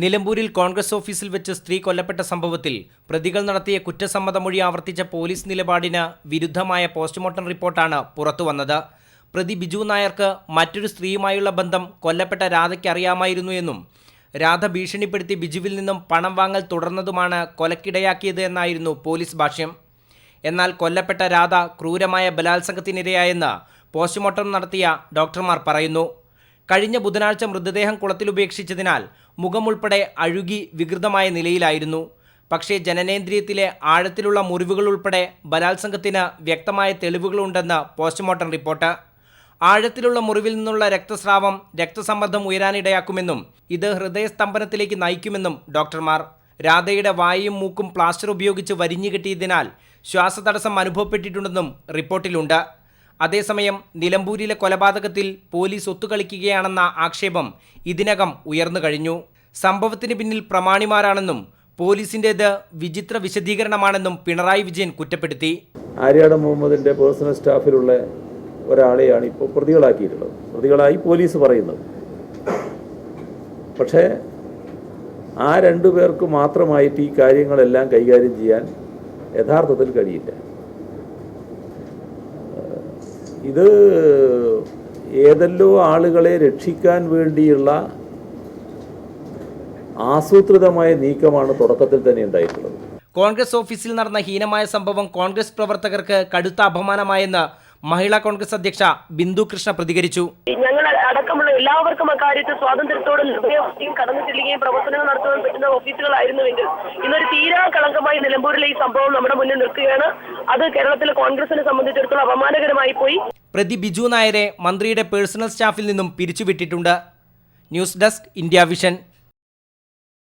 നിലമ്പൂരിൽ കോൺഗ്രസ് ഓഫീസിൽ വെച്ച് സ്ത്രീ കൊല്ലപ്പെട്ട സംഭവത്തിൽ പ്രതികൾ നടത്തിയ കുറ്റസമ്മതമൊഴി ആവർത്തിച്ച പോലീസ് നിലപാടിന് വിരുദ്ധമായ പോസ്റ്റ്മോർട്ടം റിപ്പോർട്ടാണ് പുറത്തുവന്നത്. പ്രതി ബിജു നായർക്ക് മറ്റൊരു സ്ത്രീയുമായുള്ള ബന്ധം കൊല്ലപ്പെട്ട രാധയ്ക്ക് അറിയാമായിരുന്നു എന്നും രാധ ഭീഷണിപ്പെടുത്തി ബിജുവിൽ നിന്നും പണം വാങ്ങൽ തുടർന്നതുമാണ് കൊലക്കിടയാക്കിയത് എന്നായിരുന്നു പോലീസ് ഭാഷ്യം. എന്നാൽ കൊല്ലപ്പെട്ട രാധ ക്രൂരമായ ബലാത്സംഗത്തിനിരയായെന്ന് പോസ്റ്റ്മോർട്ടം നടത്തിയ ഡോക്ടർമാർ പറയുന്നു. കഴിഞ്ഞ ബുധനാഴ്ച മൃതദേഹം കുളത്തിലുപേക്ഷിച്ചതിനാൽ മുഖമുൾപ്പെടെ അഴുകി വികൃതമായ നിലയിലായിരുന്നു. പക്ഷേ ജനനേന്ദ്രിയത്തിലെ ആഴത്തിലുള്ള മുറിവുകൾ ഉൾപ്പെടെ ബലാത്സംഗത്തിന് വ്യക്തമായ തെളിവുകളുണ്ടെന്ന് പോസ്റ്റ്മോർട്ടം റിപ്പോർട്ട്. ആഴത്തിലുള്ള മുറിവിൽ നിന്നുള്ള രക്തസ്രാവം രക്തസമ്മർദ്ദം ഉയരാനിടയാക്കുമെന്നും ഇത് ഹൃദയസ്തംഭനത്തിലേക്ക് നയിക്കുമെന്നും ഡോക്ടർമാർ. രാധയുടെ വായയും മൂക്കും പ്ലാസ്റ്റർ ഉപയോഗിച്ച് വരിഞ്ഞു കെട്ടിയതിനാൽ ശ്വാസതടസ്സം അനുഭവപ്പെട്ടിട്ടുണ്ടെന്നും റിപ്പോർട്ടിലുണ്ട്. അതേസമയം നിലമ്പൂരിലെ കൊലപാതകത്തിൽ പോലീസ് ഒത്തുകളിക്കുകയാണെന്ന ആക്ഷേപം ഇതിനകം ഉയർന്നു കഴിഞ്ഞു. സംഭവത്തിന് പിന്നിൽ പ്രമാണിമാരാണെന്നും പോലീസിന്റേത് വിചിത്ര വിശദീകരണമാണെന്നും പിണറായി വിജയൻ കുറ്റപ്പെടുത്തി. ആര്യാട മുഹമ്മദിന്റെ പേഴ്സണൽ സ്റ്റാഫിലുള്ള ഒരാളെയാണ് ഇപ്പോൾ പ്രതികളാക്കിയിട്ടുള്ളത്. പ്രതികളായി പോലീസ് പറയുന്നത്. പക്ഷേ ആ രണ്ടു പേർക്ക് മാത്രമായിട്ട് ഈ കാര്യങ്ങളെല്ലാം കൈകാര്യം ചെയ്യാൻ യഥാർത്ഥത്തിൽ കഴിയില്ല. ഇത് ഏതെല്ലോ ആളുകളെ രക്ഷിക്കാൻ വേണ്ടിയുള്ള ആസൂത്രിതമായ നീക്കമാണ് തുടക്കത്തിൽ തന്നെ ഉണ്ടായിട്ടുള്ളത്. കോൺഗ്രസ് ഓഫീസിൽ നടന്ന ഹീനമായ സംഭവം കോൺഗ്രസ് പ്രവർത്തകർക്ക് കടുത്ത അപമാനമായെന്ന് മഹിളാ കോൺഗ്രസ് അധ്യക്ഷ ബിന്ദു കൃഷ്ണ പ്രതികരിച്ചു. ഞങ്ങൾ അടക്കമുള്ള എല്ലാവർക്കും അക്കാര്യത്തിൽ സ്വാതന്ത്ര്യത്തോടെ കടന്നു ചെല്ലുകയും പ്രവർത്തനങ്ങൾ നടത്തുവാൻ പറ്റുന്ന ഓഫീസുകളായിരുന്നുവെങ്കിൽ ഇന്നൊരു തീരാ കളങ്കമായി നിലമ്പൂരിലെ ഈ സംഭവം നമ്മുടെ മുന്നിൽ നിൽക്കുകയാണ്. അത് കേരളത്തിലെ കോൺഗ്രസിനെ സംബന്ധിച്ചിടത്തോളം അപമാനകരമായി പോയി. പ്രതി ബിജു നായരെ മന്ത്രിയുടെ പേഴ്സണൽ സ്റ്റാഫിൽ നിന്നും പിരിച്ചുവിട്ടിട്ടുണ്ട്. News desk India vision.